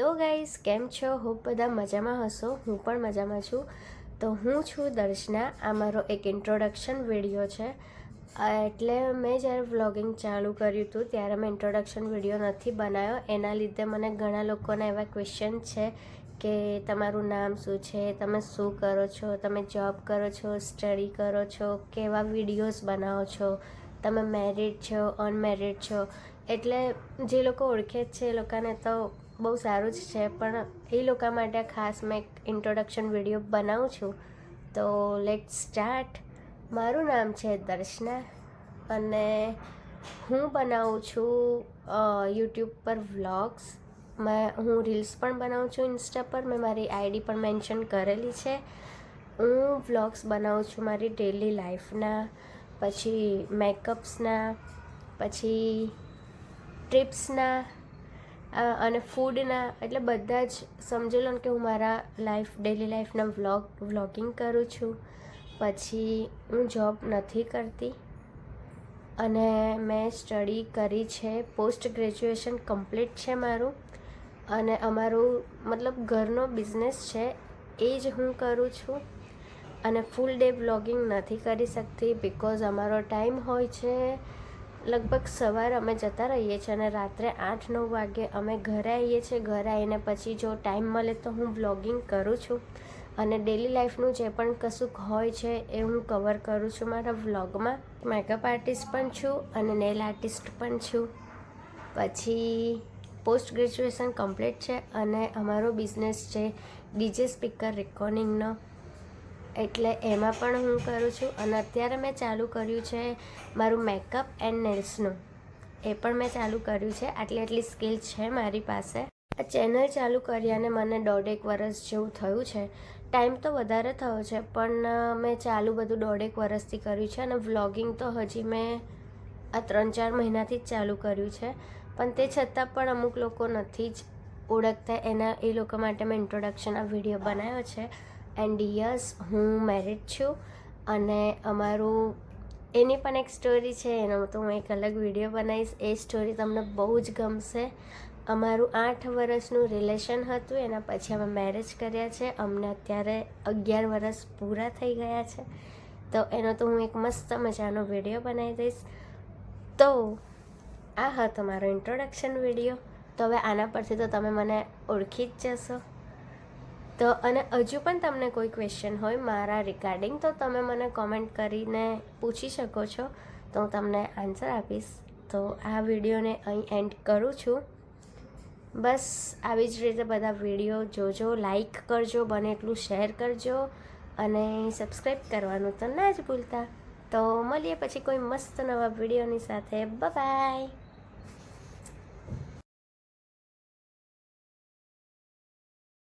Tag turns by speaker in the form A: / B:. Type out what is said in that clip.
A: Hello guys કેમ છો? હું બધા મજામાં હશો. હું પણ મજામાં છું. તો હું છું દર્શના. આ મારો એક ઇન્ટ્રોડક્શન વીડિયો છે. એટલે મેં જ્યારે વ્લોગિંગ ચાલુ કર્યું હતું, ત્યારે મેં ઇન્ટ્રોડક્શન વીડિયો નથી બનાવ્યો. એના લીધે મને ઘણા લોકોના એવા ક્વેશ્ચન છે કે તમારું નામ શું છે? તમે શું કરો છો? તમે જોબ કરો છો? સ્ટડી કરો છો? કેવા વિડીયોઝ બનાવો છો? તમે મેરિડ છો? અનમેરિડ છો? એટલે જે લોકો ઓળખે જ છે એ લોકોને તો બહુ સારું જ છે, પણ એ લોકો માટે ખાસ મેં એક ઇન્ટ્રોડક્શન વીડિયો બનાવું છું. તો લેટ સ્ટાર્ટ મારું નામ છે દર્શના અને હું બનાવું છું યુટ્યુબ પર વ્લોગ્સ મેં, હું રીલ્સ પણ બનાવું છું ઇન્સ્ટા પર. મેં મારી આઈડી પણ મેન્શન કરેલી છે. હું વ્લોગ્સ બનાવું છું મારી ડેલી લાઈફના પછી મેકઅપ્સના પછી ટ્રીપ્સના અને ફૂડના એટલે બધા જ સમજી લો કે હું મારા લાઈફ ડેલી લાઈફના વ્લોગ વ્લોગિંગ કરું છું. પછી હું જોબ નથી કરતી. અને મેં સ્ટડી કરી છે પોસ્ટ ગ્રેજ્યુએશન કમ્પ્લીટ છે મારું. અને અમારું, મતલબ ઘરનો બિઝનેસ છે, એ જ હું કરું છું. અને ફૂલ ડે વ્લોગિંગ નથી કરી શકતી બિકોઝ અમારો ટાઈમ હોય છે. લગભગ સવારે અમે જતા રહીએ છીએ અને રાત્રે આઠ નવ વાગે અમે ઘરે આવીએ છીએ. ઘરે આવીને પછી જો ટાઈમ મળે તો હું વ્લોગિંગ કરું છું. અને ડેલી લાઈફનું જે પણ કશુંક હોય છે એ હું કવર કરું છું મારા વ્લોગમાં. મેકઅપ આર્ટિસ્ટ પણ છું અને નેલ આર્ટિસ્ટ પણ છું. પછી પોસ્ટ ગ્રેજ્યુએશન કમ્પ્લીટ છે અને અમારો બિઝનેસ છે. ડીજે સ્પીકર રેકોર્ડિંગનો એટલે એમાં પણ હું કરું છું. અને અત્યારે મેં ચાલુ કર્યું છે મારું મેકઅપ એન્ડ નેલ્સનું એ પણ મેં ચાલુ કર્યું છે. આટલી આટલી સ્કિલ છે મારી પાસે. આ ચેનલ ચાલુ કર્યાને મને દોઢેક વરસ જેવું થયું છે. ટાઈમ તો વધારે થયો છે, પણ મેં ચાલુ બધું દોઢેક વરસથી કર્યું છે અને વ્લોગિંગ તો હજી મેં આ ત્રણ ચાર મહિનાથી જ ચાલુ કર્યું છે. પણ તે છતાં પણ અમુક લોકો નથી જ ઓળખતા. એના, એ લોકો માટે મેં ઇન્ટ્રોડક્શન આ વીડિયો બનાવ્યો છે. એન્ડ યસ હું મેરિડ છું. અને અમારું, એની પણ એક સ્ટોરી છે, એનો તો હું એક અલગ વીડિયો બનાવીશ. એ સ્ટોરી તમને બહુ જ ગમશે. અમારું આઠ વર્ષનું રિલેશન હતું, એના પછી અમે મેરેજ કર્યા છે. અમને અત્યારે અગિયાર વર્ષ પૂરા થઈ ગયા છે. તો એનો તો હું એક મસ્ત મજાનો વીડિયો બનાવી દઈશ. તો, આ હતો મારો ઇન્ટ્રોડક્શન વીડિયો તો હવે આના પરથી તો તમે મને ઓળખી જ જશો. તો અને હજુ પણ તમને કોઈ ક્વેશ્ચન હોય મારા રિગાર્ડિંગ તો તમે મને કોમેન્ટ કરીને પૂછી શકો છો. તો હું તમને આન્સર આપીશ. તો આ વિડીયોને અહીં એન્ડ કરું છું. બસ આવી જ રીતે બધા વીડિયો જોજો લાઈક કરજો, બને એટલું શેર કરજો અને સબસ્ક્રાઈબ કરવાનું તો ના જ ભૂલતા. તો મળીએ પછી કોઈ મસ્ત નવા વિડીયોની સાથે. બાય